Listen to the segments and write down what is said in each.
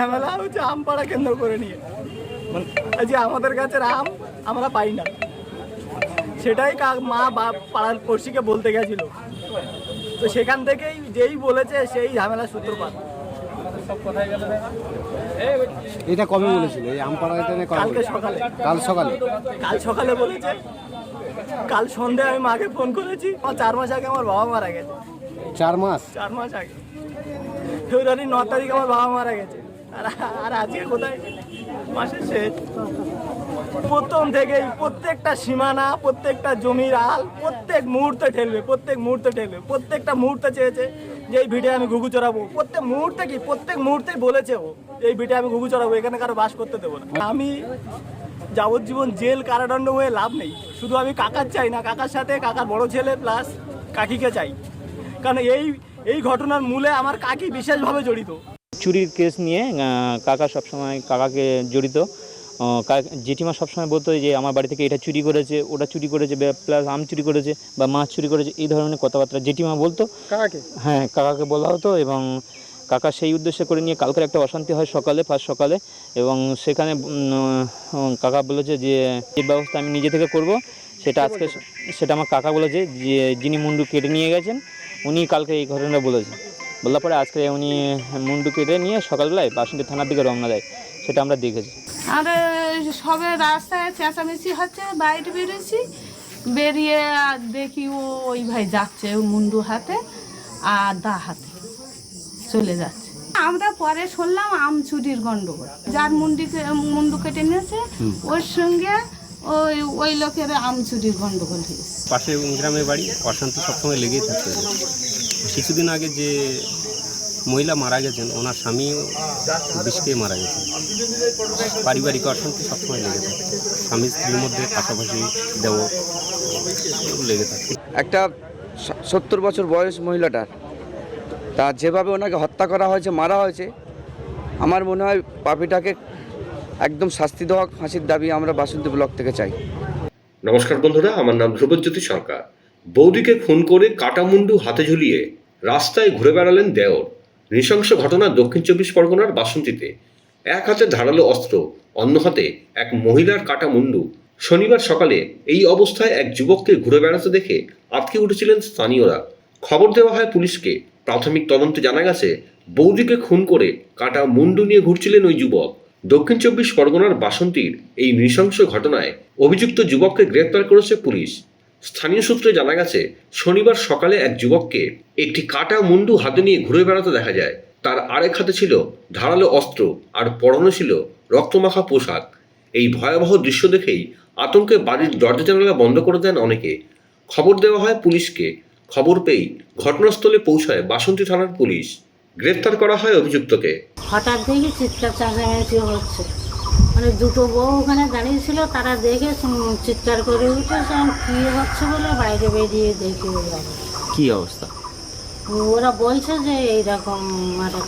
ঝামেলা হচ্ছে আম পাড়া কেন্দ্র করে নিয়ে। মানে যে আমাদের গাছের আম আমরা পাই না। সেটাই মা বাপ পাড়ার পড়শিকে বলতে গেছিল। তো সেখান থেকেই যেই বলেছে সেই ঝামেলার সূত্রপাত। এটা কবে বলেছিল? এই আমপাড়া এটা নিয়ে কালকে সকালে। কাল সকালে? কাল সকালে বলেছে। কাল সন্ধে আমি মাকে ফোন করেছি। আমার চার মাস আগে আমার বাবা মারা গেছে। চার মাস? চার মাস আগে। ফেব্রুয়ারি ন তারিখ আমার বাবা মারা গেছে। আর আজকে শেষ। প্রথম থেকেই প্রত্যেকটা সীমানা, প্রত্যেকটা জমির আল, প্রত্যেক মুহূর্তে ঠেলবে, প্রত্যেক মুহূর্তে ঠেলবে, প্রত্যেকটা মুহূর্তে চেয়েছে যে এই ভিডিও আমি ঘুঘু চড়াবো। প্রত্যেক মুহূর্তে কি? প্রত্যেক মুহূর্তেই বলেছে ও এই ভিডিও আমি ঘুঘু চড়াবো, এখানে কারও বাস করতে দেবো না। আমি যাবজ্জীবন জেল কারাদণ্ড হয়ে লাভ নেই। শুধু আমি কাকার চাই না, কাকার সাথে কাকার বড় ছেলে প্লাস কাকিকে চাই। কারণ এই এই ঘটনার মূলে আমার কাকি বিশেষভাবে জড়িত। চুরির কেস নিয়ে কাকা সবসময় কাকাকে জড়িত। জেঠিমা সবসময় বলতো যে আমার বাড়ি থেকে এটা চুরি করেছে ওটা চুরি করেছে প্লাস আম চুরি করেছে বা মাছ চুরি করেছে এই ধরনের কথাবার্তা জেঠিমা বলতো। কাকে হ্যাঁ কাকাকে বলা হতো এবং কাকা সেই উদ্দেশ্যে করে নিয়ে কালকের একটা অশান্তি হয় সকালে ফার্স্ট সকালে এবং সেখানে কাকা বলেছে যে এই ব্যবস্থা আমি নিজে থেকে করব। সেটা আজকে সেটা আমার কাকা বলেছে যে যিনি মুন্ডু কেটে নিয়ে গেছেন উনি কালকে এই ঘটনাটা বলেছে বলার পরে আজকে উনি মুন্ডু কেটে নিয়ে সকালবেলায় বাসন্তী থানার দিকে রওনা দেয় সেটা আমরা দেখেছি। আরে সবে রাস্তায় চেঁচামেচি হচ্ছে বাইরে বেরিয়েছি। বেরিয়ে আর দেখি ও ওই ভাই যাচ্ছে ও মুন্ডু হাতে আর দা হাতে চলে যাচ্ছে। আমরা পরে শুনলাম আম চুরির গন্ডগোল যার মুন্ডিকে মুন্ডু কেটে নিয়েছে ওর সঙ্গে ওই ওই লোকের আম চুরির গন্ডগোল হয়েছে। পাশে গ্রামের বাড়ি অশান্তি সবসময় লেগেই থাকতো কিছুদিন আগে যে মহিলা মারা গেছেন ওনার স্বামীও বিষ খেয়ে মারা গেছেন। পারিবারিক অশান্তি সবসময় লেগে থাকে। স্বামী স্ত্রীর মধ্যে পাশাপাশি দেব লেগে থাকে। একটা সত্তর বছর বয়স মহিলাটার। তা যেভাবে ওনাকে হত্যা করা হয়েছে মারা হয়েছে আমার মনে হয় পাপিটাকে একদম শাস্তি দেওয়া ফাঁসির দাবি আমরা বাসন্তী ব্লক থেকে চাই। নমস্কার বন্ধুরা আমার নাম ধ্রুবজ্যোতি সরকার। বৌদিকে খুন করে কাটামুন্ডু হাতে ঝুলিয়ে রাস্তায় ঘুরে বেড়ালেন দেওর। নৃশংস ঘটনা দক্ষিণ চব্বিশ পরগনার বাসন্তীতে। এক হাতে ধারালো অস্ত্র, অন্য হাতে এক মহিলার কাটা মুন্ডু শনিবার সকালে এই অবস্থায় এক যুবককে ঘুরে বেড়াতে দেখে আটকে উঠেছিলেন স্থানীয়রা। খবর দেওয়া হয় পুলিশকে। প্রাথমিক তদন্তে জানা গেছে, বৌদিকে খুন করে কাটা মুন্ডু নিয়ে ঘুরছিলেন ওই যুবক। দক্ষিণ চব্বিশ পরগনার বাসন্তীর এই নৃশংস ঘটনায় অভিযুক্ত যুবককে গ্রেপ্তার করেছে পুলিশ। স্থানীয় সূত্রে জানা গেছে, শনিবার সকালে এক যুবককে একটি কাটা মুন্ডু হাতে নিয়ে ঘুরে বেড়াতে দেখা যায়। তার আরেক হাতে ছিল ধারালো অস্ত্র আর পরনে ছিল রক্তমাখা পোশাক। এই ভয়াবহ দৃশ্য দেখেই আতঙ্কে বাড়ির দরজা জানালা বন্ধ করে দেন অনেকে। খবর দেওয়া হয় পুলিশকে। খবর পেয়েই ঘটনাস্থলে পৌঁছায় বাসন্তী থানার পুলিশ। গ্রেপ্তার করা হয় অভিযুক্তকে। হঠাৎ দেখি চিৎকার চেঁচামেচি হচ্ছে। মানে দুটো বউ ওখানে দাঁড়িয়েছিল তারা দেখে চিৎকার করে উঠেছে কী হচ্ছে বলে বাইরে বেরিয়ে দেখে কি অবস্থা? ওরা বলছে যে এইরকম মারা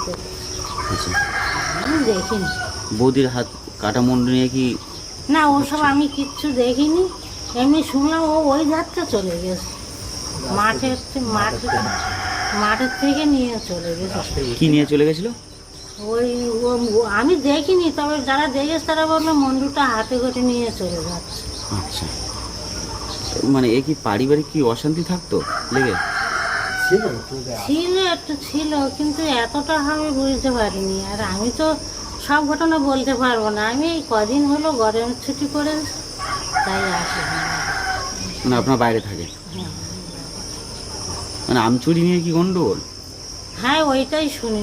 আমি দেখিনি। বৌদির হাত কাটা মুন্ডু নিয়ে কি না ওসব আমি কিচ্ছু দেখিনি। এমনি শুনলাম ও ওই ধারটা চলে গেছে। মাঠের মাঠে মাঠের থেকে নিয়ে চলে গেছে। কি নিয়ে চলে গেছিল? ওই আমি দেখিনি তবে যারা দেখেছে তারা বলল মন্ডুটা হাতে করে নিয়ে চলে যাচ্ছে। আচ্ছা। মানে এ কি পারিবারিক কি অশান্তি থাকতো লেগে? ছিল একটু ছিল কিন্তু এতটা আমি বুঝতে পারিনি। আর আমি তো সব ঘটনা বলতে পারব না। আমি এই কদিন হলো গরম ছুটি করে তাই আসি। মানে আপনার বাইরে থাকে? মানে আমচুরি নিয়ে কি গন্ডগোল? হ্যাঁ ওইটাই শুনি।